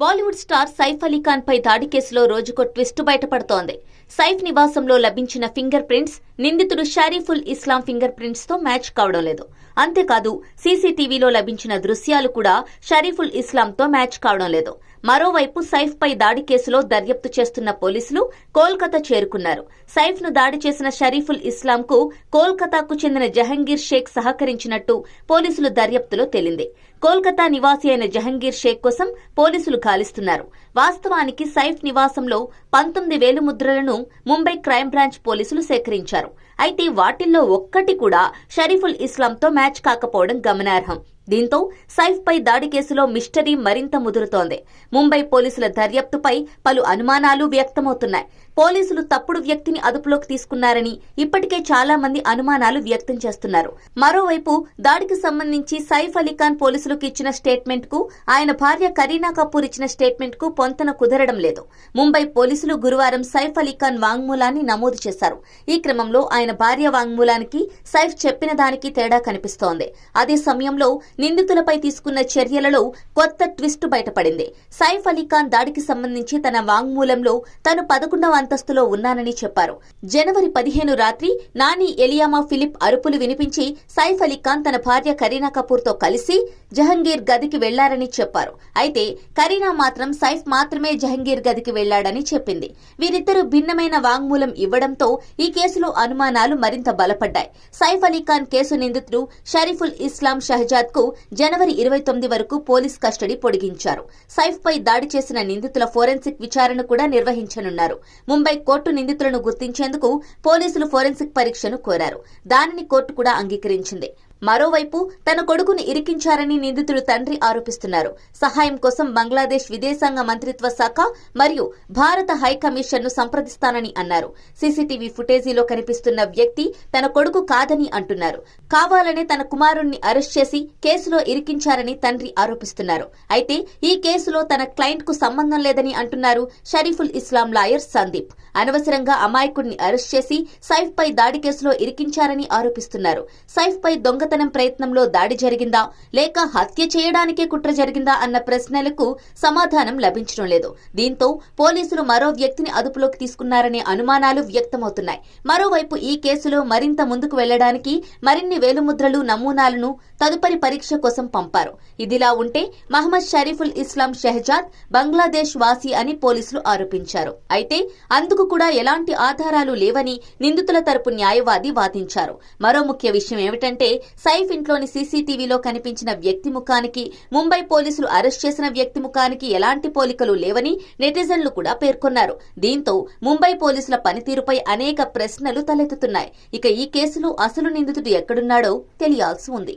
Bollywood star Saif Ali Khan పై దాడి కేసులో రోజుకో ట్విస్ట్ బయటపడుతోంది. సైఫ్ నివాసంలో లభించిన ఫింగర్ ప్రింట్స్ నిందితుడు షరీఫుల్ ఇస్లాం ఫింగర్ ప్రింట్స్తో మ్యాచ్ కావడం లేదు. అంతేకాదు సీసీటీవీలో లభించిన దృశ్యాలు కూడా షరీఫుల్ ఇస్లాంతో మ్యాచ్ కావడం లేదు. మరోవైపు సైఫ్ పై దాడి కేసులో దర్యాప్తు చేస్తున్న పోలీసులు కోల్కతా చేరుకున్నారు. సైఫ్ను దాడి చేసిన షరీఫుల్ ఇస్లాం కు కోల్కతాకు చెందిన జహంగీర్ షేక్ సహకరించినట్టు పోలీసులు దర్యాప్తులో తేలింది. కోల్కతా నివాసి అయిన జహంగీర్ షేక్ కోసం పోలీసులు గాలిస్తున్నారు. వాస్తవానికి సైఫ్ నివాసంలో పంతొమ్మిది వేలు ముద్రలను ముంబై క్రైమ్ బ్రాంచ్ పోలీసులు సేకరించారు. అయితే వాటిల్లో ఒక్కటి కూడా షరీఫుల్ ఇస్లాంతో మ్యాచ్ కాకపోవడం గమనార్హం. దీంతో సైఫ్పై దాడి కేసులో మిస్టరీ మరింత ముదురుతోంది. ముంబై పోలీసుల దర్యాప్తుపై పలు అనుమానాలు వ్యక్తమవుతున్నాయి. పోలీసులు తప్పుడు వ్యక్తిని అదుపులోకి తీసుకున్నారని ఇప్పటికే చాలా మంది అనుమానాలు వ్యక్తం చేస్తున్నారు. మరోవైపు దాడికి సంబంధించి సైఫ్ అలీఖాన్ పోలీసులకు ఇచ్చిన స్టేట్మెంట్కు ఆయన భార్య కరీనా కపూర్ ఇచ్చిన స్టేట్మెంట్కు పొంతన కుదరడం లేదు. ముంబై పోలీసులు గురువారం సైఫ్ అలీఖాన్ వాంగ్మూలాన్ని నమోదు చేశారు. ఈ క్రమంలో ఆయన భార్య వాంగ్మూలానికి సైఫ్ చెప్పిన దానికి తేడా కనిపిస్తోంది. అదే సమయంలో నిందితులపై తీసుకున్న చర్యలలో కొత్త ట్విస్ట్ బయటపడింది. సైఫ్ అలీఖాన్ దాడికి సంబంధించి తన వాంగ్మూలంలో తాను పదకొండవ అంతస్తులో ఉన్నానని చెప్పారు. జనవరి పదిహేను రాత్రి నాని ఎలియామా ఫిలిప్ అరుపులు వినిపించి సైఫ్ అలీఖాన్ తన భార్య కరీనా కపూర్తో కలిసి జహంగీర్ గదికి వెళ్ళారని చెప్పారు. అయితే కరీనా మాత్రం సైఫ్ మాత్రమే జహంగీర్ గదికి వెళ్ళాడని చెప్పింది. వీరిద్దరూ భిన్నమైన వాంగ్మూలం ఇవ్వడంతో ఈ కేసులో అనుమానాలు మరింత బలపడ్డాయి. సైఫ్ అలీఖాన్ కేసు నిందితుడు షరీఫుల్ ఇస్లాం షహజాద్కు జనవరి ఇరవై తొమ్మిది వరకు పోలీస్ కస్టడీ పొడిగించారు. సైఫ్ పై దాడి చేసిన నిందితుల ఫోరెన్సిక్ విచారణ కూడా నిర్వహించనున్నారు. ముంబై కోర్టు నిందితులను గుర్తించేందుకు పోలీసులు ఫోరెన్సిక్ పరీక్షను కోరారు. దానిని కోర్టు కూడా అంగీకరించింది. మరోవైపు తన కొడుకును ఇరికించారని నిందితుడు తండ్రి ఆరోపిస్తున్నారు. సహాయం కోసం బంగ్లాదేశ్ విదేశాంగ మంత్రిత్వ శాఖ మరియు భారత హైకమిషన్ను సంప్రదిస్తానని అన్నారు. సీసీటీవీ ఫుటేజీలో కనిపిస్తున్న వ్యక్తి తన కొడుకు కాదని అంటున్నారు. కావాలనే తన కుమారుణ్ణి అరెస్ట్ చేసి కేసులో ఇరికించారని తండ్రి ఆరోపిస్తున్నారు. అయితే ఈ కేసులో తన క్లయింట్కు సంబంధం లేదని అంటున్నారు షరీఫుల్ ఇస్లాం లాయర్ సందీప్. అనవసరంగా అమాయకుడిని అరెస్ట్ చేసి సైఫ్ పై దాడి కేసులో ఇరికించారని ఆరోపిస్తున్నారు. సైఫ్ పై దొంగతనం ప్రయత్నంలో దాడి జరిగిందా? లేక హత్య చేయడానికే కుట్ర జరిగిందా? అన్న ప్రశ్నలకు సమాధానం లభించడం లేదు. దీంతో పోలీసులు మరో వ్యక్తిని అదుపులోకి తీసుకున్నారనే అనుమానాలు వ్యక్తమవుతున్నాయి. మరోవైపు ఈ కేసులో మరింత ముందుకు వెళ్ళడానికి మరిన్ని వేలుముద్రలు నమూనాలను తదుపరి పరీక్ష కోసం పంపారు. ఇదిలా ఉంటే మహమ్మద్ షరీఫుల్ ఇస్లాం షెహజాద్ బంగ్లాదేశ్ వాసి అని పోలీసులు ఆరోపించారు. అయితే అందుకు కూడా ఎలాంటి ఆధారాలు లేవని నిందితుల తరపు న్యాయవాది వాదించారు. మరో ముఖ్య విషయం ఏమిటంటే సైఫ్ ఇంట్లోని సీసీటీవీలో కనిపించిన వ్యక్తి ముఖానికి ముంబై పోలీసులు అరెస్ట్ చేసిన వ్యక్తి ముఖానికి ఎలాంటి పోలికలు లేవని నెటిజన్లు కూడా పేర్కొన్నారు. దీంతో ముంబై పోలీసుల పనితీరుపై అనేక ప్రశ్నలు తలెత్తుతున్నాయి. ఇక ఈ కేసులో అసలు నిందితుడు ఎక్కడున్నాడో తెలియాల్సి ఉంది.